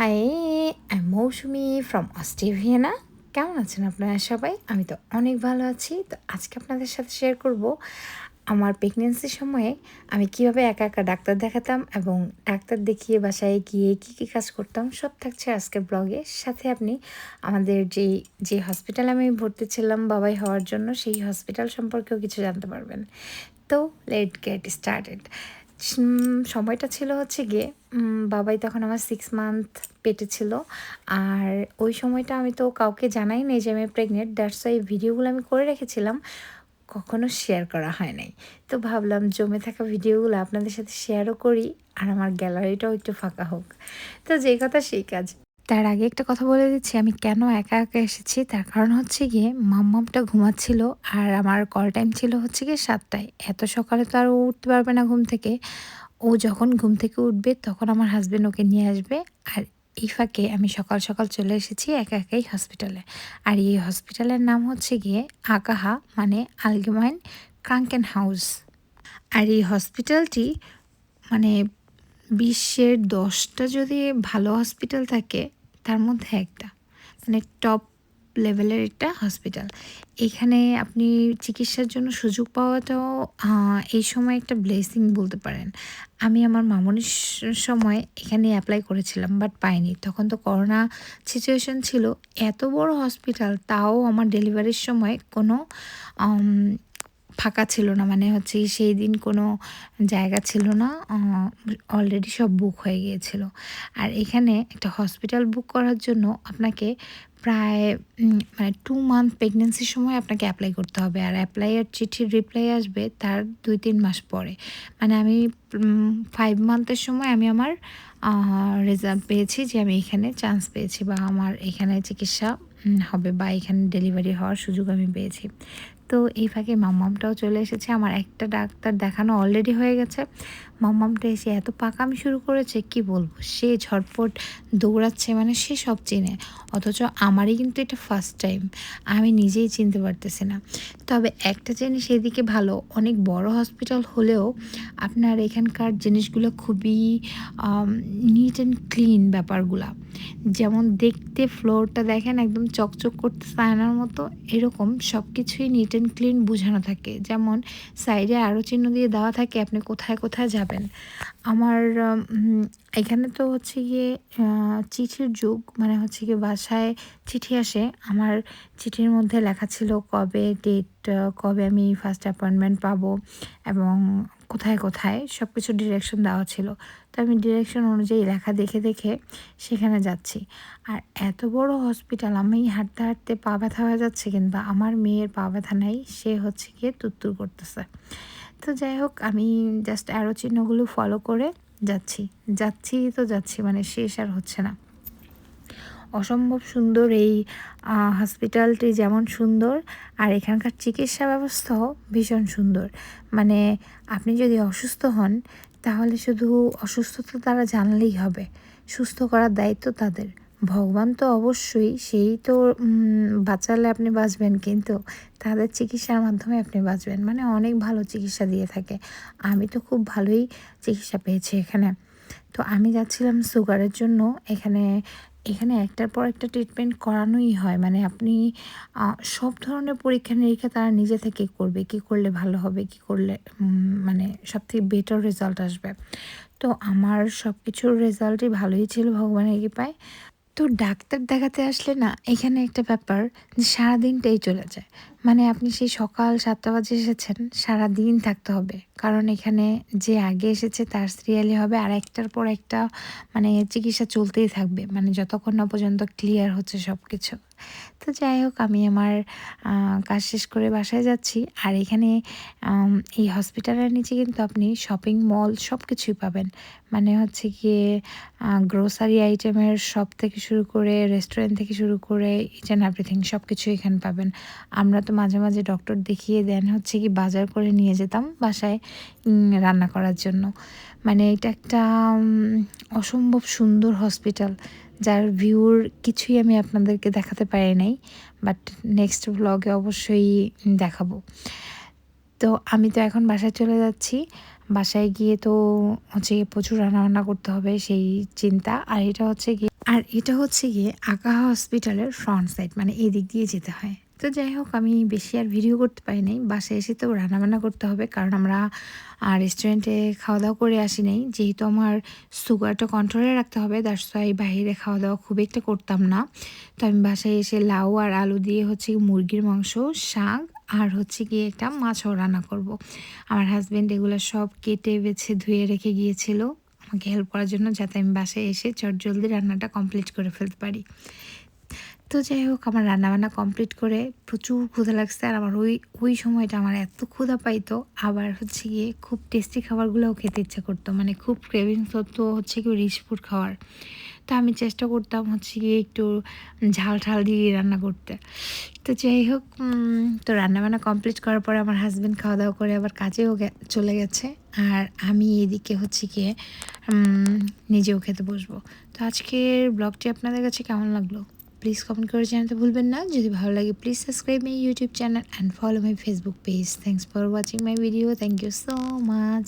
High I Mousumi from অস্ট্রেলিয়ানা কেমন আছেন আপনারা সবাই? আমি তো অনেক ভালো আছি। তো আজকে আপনাদের সাথে শেয়ার করব আমার প্রেগনেন্সির সময়ে আমি কীভাবে একা একা ডাক্তার দেখাতাম এবং ডাক্তার দেখিয়ে বাসায় গিয়ে কী কী কাজ করতাম, সব থাকছে আজকের ব্লগে সাথে আপনি আমাদের যে যে হসপিটালে আমি ভর্তি ছিলাম বাবাই হওয়ার জন্য, সেই হসপিটাল সম্পর্কেও কিছু জানতে পারবেন। তো লেট গেট স্টার্টেড সময়টা ছিল হচ্ছে গিয়ে বাবাই তখন আমার সিক্স মান্থ পেটে ছিল। আর ওই সময়টা আমি তো কাউকে জানাই নেই যে আমি প্রেগনেন্ট দ্যাটস এই ভিডিওগুলো আমি করে রেখেছিলাম। কখনো শেয়ার করা হয় নাই। তো ভাবলাম জমে থাকা ভিডিওগুলো আপনাদের সাথে শেয়ারও করি, আর আমার গ্যালারিটাও একটু ফাঁকা হোক। তো যে কথা সেই কাজ। তার আগে একটা কথা বলে দিচ্ছি, আমি কেন একা একা এসেছি? তার কারণ হচ্ছে গিয়ে মাম্মামটা ঘুমাচ্ছিল আর আমার কল টাইম ছিল হচ্ছে গিয়ে সাতটায়। এত সকালে তো আর উঠতে পারবে না ঘুম থেকে। ও যখন ঘুম থেকে উঠবে তখন আমার হাজব্যান্ড ওকে নিয়ে আসবে আর এই ফাঁকে আমি সকাল সকাল চলে এসেছি একা একাই হসপিটালে আর এই হসপিটালের নাম হচ্ছে গিয়ে আকাহা মানে আলগেমাইন ক্রাঙ্কেন হাউস। আর এই হসপিটালটি মানে বিশ্বের দশটা যদি ভালো হসপিটাল থাকে তার মধ্যে একটা। মানে টপ লেভেলের একটা হসপিটাল এখানে আপনি চিকিৎসার জন্য সুযোগ পাওয়াটাও এই সময় একটা ব্লেসিং বলতে পারেন। আমি আমার মামনির সময় এখানে অ্যাপ্লাই করেছিলাম বাট পাইনি। তখন তো করোনা সিচুয়েশন ছিল। এত বড় হসপিটাল তাও আমার ডেলিভারির সময় কোনো ফাঁকা ছিল না মানে হচ্ছে সেই দিন কোনো জায়গা ছিল না অলরেডি সব বুক হয়ে গিয়েছিল। আর এখানে একটা হসপিটাল বুক করার জন্য আপনাকে প্রায় মানে টু মান্থ প্রেগনেন্সির সময় আপনাকে অ্যাপ্লাই করতে হবে। আর অ্যাপ্লাইয়ের চিঠির রিপ্লাই আসবে তার দুই তিন মাস পরে। মানে আমি ফাইভ মান্থের সময় আমি আমার রেজাল্ট পেয়েছি যে আমি এখানে চান্স পেয়েছি বা আমার এখানে চিকিৎসা হবে বা এখানে ডেলিভারি হওয়ার সুযোগ আমি পেয়েছি। তো এই ফাঁকে মাম্মামটাও চলে এসেছে। আমার একটা ডাক্তার দেখানো অলরেডি হয়ে গেছে। মাম্মামটা এসে এত পাকামি শুরু করেছে, কি বলব? সে ঝটপট দৌড়াচ্ছে মানে সে সব চেনে। অথচ আমারই কিন্তু এটা ফার্স্ট টাইম আমি নিজেই চিনতে পারতেছি না। তবে একটা জিনিস এদিকে ভালো, অনেক বড় হসপিটাল হলেও আপনার এখানকার জিনিসগুলো খুবই নিট অ্যান্ড ক্লিন ব্যাপারগুলা। যেমন দেখতে ফ্লোরটা দেখেন, একদম চকচক করতে সায়নার মতো, এরকম সব কিছুই নিট অ্যান্ড ক্লিন বোঝানো থাকে। যেমন সাইডে আরও চিহ্ন দিয়ে দেওয়া থাকে, আপনি কোথায় কোথায় যাবেন। আমার এখানে তো হচ্ছে গিয়ে চিঠির যুগ মানে হচ্ছে গিয়ে বাসায় চিঠি আসে। আমার চিঠির মধ্যে লেখা ছিল কবে ডেট কবে আমি ফার্স্ট অ্যাপয়েন্টমেন্ট পাবো এবং কোথায় কোথায় সব কিছু ডিরেকশন দেওয়া ছিল। তো আমি ডিরেকশন অনুযায়ী লেখা দেখে দেখে সেখানে যাচ্ছি। আর এত বড় হসপিটাল আমি হাঁটতে হাঁটতে পা ব্যথা হয়ে যাচ্ছে, কিন্তু আমার মেয়ের পা ব্যথা নাই, সে হচ্ছে গিয়ে তুত্তুর করতেছে। তো যাই হোক, আমি জাস্ট অ্যারো চিহ্নগুলো ফলো করে যাচ্ছি। যাচ্ছি তো যাচ্ছি মানে শেষ আর হচ্ছে না। অসম্ভব সুন্দর এই হসপিটালটি যেমন সুন্দর, আর এখানকার চিকিৎসা ব্যবস্থাও ভীষণ সুন্দর। মানে আপনি যদি অসুস্থ হন, তাহলে শুধু অসুস্থতা তারা জানলেই হবে। সুস্থ করার দায়িত্ব তাদের। ভগবান তো অবশ্যই, সেই তো বাঁচালে আপনি বাঁচবেন, কিন্তু তাদের চিকিৎসার মাধ্যমে আপনি বাঁচবেন। মানে অনেক ভালো চিকিৎসা দিয়ে থাকে। আমি তো খুব ভালোই চিকিৎসা পেয়েছি এখানে। তো আমি যাচ্ছিলাম সুগারের জন্য। এখানে এখানে একটার পর একটা ট্রিটমেন্ট করানোই হয়। মানে আপনি সব ধরনের পরীক্ষা নিরীক্ষা তারা নিজে থেকে করবে। কি করলে ভালো হবে, কি করলে মানে সব থেকে বেটার রেজাল্ট আসবে। তো আমার সব কিছুর রেজাল্টই ভালোই ছিল ভগবানের কৃপায়। তো ডাক্তার দেখাতে আসলে না এখানে একটা ব্যাপার যে সারাদিনটাই চলে যায়। মানে আপনি সেই সকাল সাতটা বাজে এসেছেন সারা দিন থাকতে হবে। কারণ এখানে যে আগে এসেছে তার সিরিয়ালি হবে, আর একটার পর একটা মানে চিকিৎসা চলতেই থাকবে। মানে যতক্ষণ না পর্যন্ত ক্লিয়ার হচ্ছে সব কিছু তো যাই হোক, আমি আমার কাজ শেষ করে বাসায় যাচ্ছি। আর এখানে এই হসপিটালের নিচে কিন্তু আপনি শপিং মল সব কিছুই পাবেন। মানে হচ্ছে গিয়ে গ্রোসারি আইটেমের শপ থেকে শুরু করে রেস্টুরেন্ট থেকে শুরু করে ইচ অ্যান্ড এভরিথিং সব কিছু এখানে পাবেন। আমরা তো মাঝে মাঝে ডক্টর দেখিয়ে দেন, হচ্ছে কি বাজার করে নিয়ে যেতাম বাসায় রান্না করার জন্য। মানে এটা একটা অসম্ভব সুন্দর হসপিটাল যার ভিউর কিছুই আমি আপনাদেরকে দেখাতে পারি নাই বাট নেক্সট ব্লগে অবশ্যই দেখাবো। তো আমি তো এখন বাসায় চলে যাচ্ছি। বাসায় গিয়ে তো হচ্ছে গিয়ে প্রচুর রান্নাবান্না করতে হবে, সেই চিন্তা। আর এটা হচ্ছে গিয়ে, আর এটা হচ্ছে গিয়ে আঁকা হসপিটালের ফ্রন্ট সাইড মানে এই দিক দিয়ে যেতে হয়। তো যাই হোক, আমি বেশি আর ভিডিও করতে পারি নাই। বাসায় এসে তো রান্নাবান্না করতে হবে, কারণ আমরা রেস্টুরেন্টে খাওয়া দাওয়া করে আসি নাই। যেহেতু আমার সুগারটা কন্ট্রোলে রাখতে হবে ওয়াই বাইরে খাওয়া দাওয়া খুব একটা করতাম না। তো আমি বাসায় এসে লাউ আর আলু দিয়ে হচ্ছে মুরগির মাংস, শাক আর হচ্ছে গিয়ে একটা মাছও রান্না করব। আমার হাজব্যান্ড এগুলো সব কেটে, বেছে, ধুয়ে রেখে গিয়েছিল। আমাকে হেল্প করার জন্য যাতে আমি বাসায় এসে চট জলদি রান্নাটা কমপ্লিট করে ফেলতে পারি। তো যাই হোক, আমার রান্নাবান্না কমপ্লিট করে প্রচুর ক্ষুধা লাগছে আর আমার ওই ওই সময়টা আমার এত ক্ষুধা পাইতো। আবার হচ্ছে গিয়ে খুব টেস্টি খাবারগুলোও খেতে ইচ্ছা করতো। মানে খুব ক্রেভিংস হতো হচ্ছে কি রিচ ফুড খাওয়ার। তো আমি চেষ্টা করতাম হচ্ছে গিয়ে একটু ঝাল ঠাল দিয়ে রান্না করতে। তো যাই হোক তো রান্নাবান্না কমপ্লিট করার পরে আমার হাজব্যান্ড খাওয়া দাওয়া করে আবার কাজেও চলে গেছে। আর আমি এদিকে হচ্ছে গিয়ে নিজেও খেতে বসবো। তো আজকের ব্লগটি আপনাদের কাছে কেমন লাগল? প্লিজ কমেন্ট করে জানাতে ভুলবেন না। যদি ভালো লাগে please subscribe my YouTube channel and follow my Facebook page thanks for watching my video thank you so much